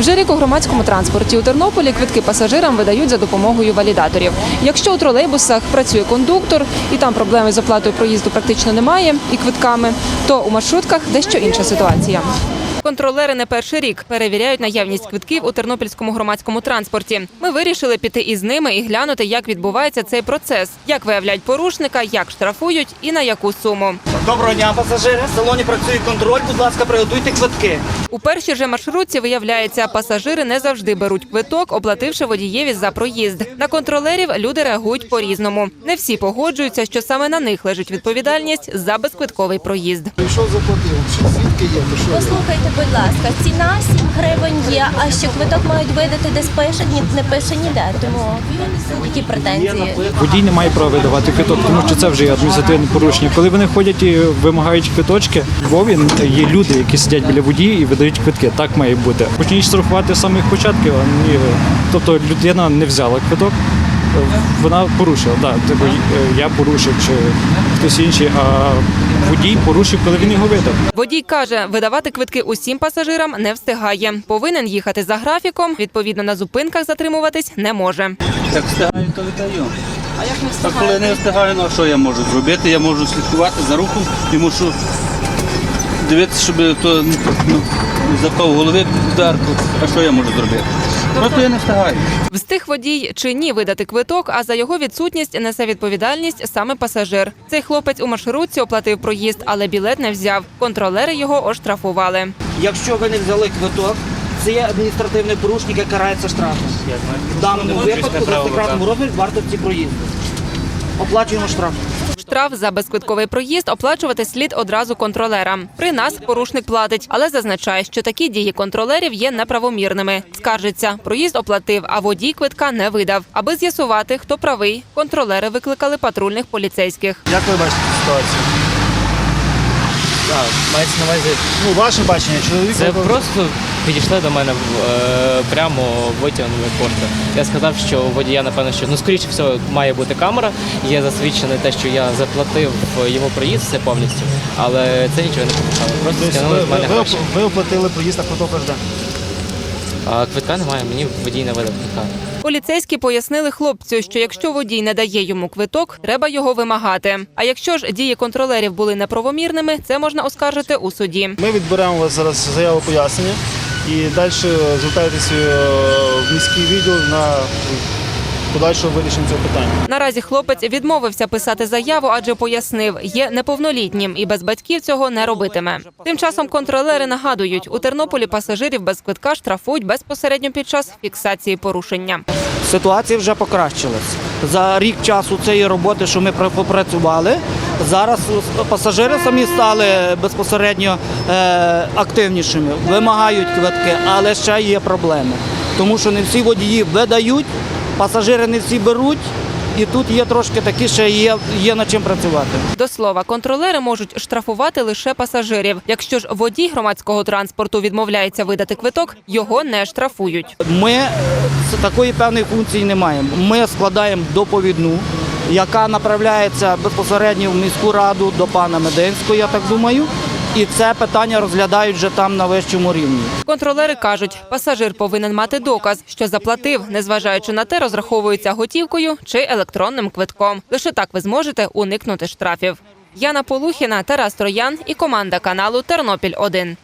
Вже рік у громадському транспорті у Тернополі квитки пасажирам видають за допомогою валідаторів. Якщо у тролейбусах працює кондуктор і там проблеми з оплатою проїзду практично немає і квитками, то у маршрутках дещо інша ситуація. Контролери не перший рік перевіряють наявність квитків у тернопільському громадському транспорті. Ми вирішили піти із ними і глянути, як відбувається цей процес, як виявляють порушника, як штрафують і на яку суму. Доброго дня, пасажири. В салоні працює контроль. Будь ласка, приготуйте квитки. У першій же маршрутці виявляється, пасажири не завжди беруть квиток, оплативши водієві за проїзд. На контролерів люди реагують по-різному. Не всі погоджуються, що саме на них лежить відповідальність за безквитковий проїзд. Прийшов заплатив, що свідки є? Послухайте, будь ласка, ціна 7 гривень є, а що квиток мають видати десь пише, ні, не пише ніде. Тому які претензії? Водій не має права видавати квиток, тому що це вже є адміністративне порушення. Коли вони ходять і вимагають квиточки, в Львові є люди, які сидять біля водії і видають квитки. Так має бути. Почніть штрафувати з самих початків. а ні. Тобто людина не взяла квиток. Вона порушила, да, типу, я порушив чи хтось інший, а водій порушив, коли він його видав. Водій каже, видавати квитки усім пасажирам не встигає. Повинен їхати за графіком. Відповідно, на зупинках затримуватись не може. Як встигаю, то видаю. А як не встигаю? А коли не встигаю, ну а що я можу зробити? Я можу слідкувати за рухом і мушу дивитися, щоб то ну, не запав голови вдарку. А що я можу зробити? Просто я не встигаю. Встиг водій чи ні видати квиток, а за його відсутність несе відповідальність саме пасажир. Цей хлопець у маршрутці оплатив проїзд, але білет не взяв. Контролери його оштрафували. Якщо ви не взяли квиток, це є адміністративне порушення, яке карається штрафом. В даному випадку за стократному розмірі вартості проїзду. Оплачуємо штраф. Штраф за безквитковий проїзд оплачувати слід одразу контролерам. При нас порушник платить, але зазначає, що такі дії контролерів є неправомірними. Скаржиться, проїзд оплатив, а водій квитка не видав. Аби з'ясувати, хто правий, контролери викликали патрульних поліцейських. Як ви бачите ситуацію? Мається на увазі, Ну, ваше бачення, чоловік. це просто підійшли до мене е, прямо витягнули кошти. Я сказав, що водія, напевно, що ну скоріше всього має бути камера. Є засвідчене те, що я заплатив його проїзд все повністю, але це нічого не помішало. Просто скинули ви, з мене ви, гроші. ви оплатили проїзд, а квиток аж де? А квитка немає, мені водій не видав квитка. Поліцейські пояснили хлопцю, що якщо водій не дає йому квиток, треба його вимагати. А якщо ж дії контролерів були неправомірними, це можна оскаржити у суді. Ми відберемо у вас зараз заяву пояснення і далі звертайтеся в міський відділ на подальше вирішення цього питання. Наразі хлопець відмовився писати заяву, адже пояснив, є неповнолітнім і без батьків цього не робитиме. Тим часом контролери нагадують, у Тернополі пасажирів без квитка штрафують безпосередньо під час фіксації порушення. Ситуація вже покращилась. За рік часу цієї роботи, що ми пра- попрацювали, зараз пасажири самі стали безпосередньо е, активнішими, вимагають квитки, але ще є проблеми. Тому що не всі водії видають, пасажири не всі беруть, і тут є трошки такі, ще є, є над чим працювати. До слова, контролери можуть штрафувати лише пасажирів. Якщо ж водій громадського транспорту відмовляється видати квиток, його не штрафують. Ми такої певної функції не маємо. Ми складаємо доповідну, яка направляється безпосередньо в міську раду до пана Мединського, я так думаю. І це питання розглядають вже там на вищому рівні. Контролери кажуть, пасажир повинен мати доказ, що заплатив, незважаючи на те, розраховується готівкою чи електронним квитком. Лише так ви зможете уникнути штрафів. Яна Полухіна, Тарас Троян і команда каналу Тернопіль 1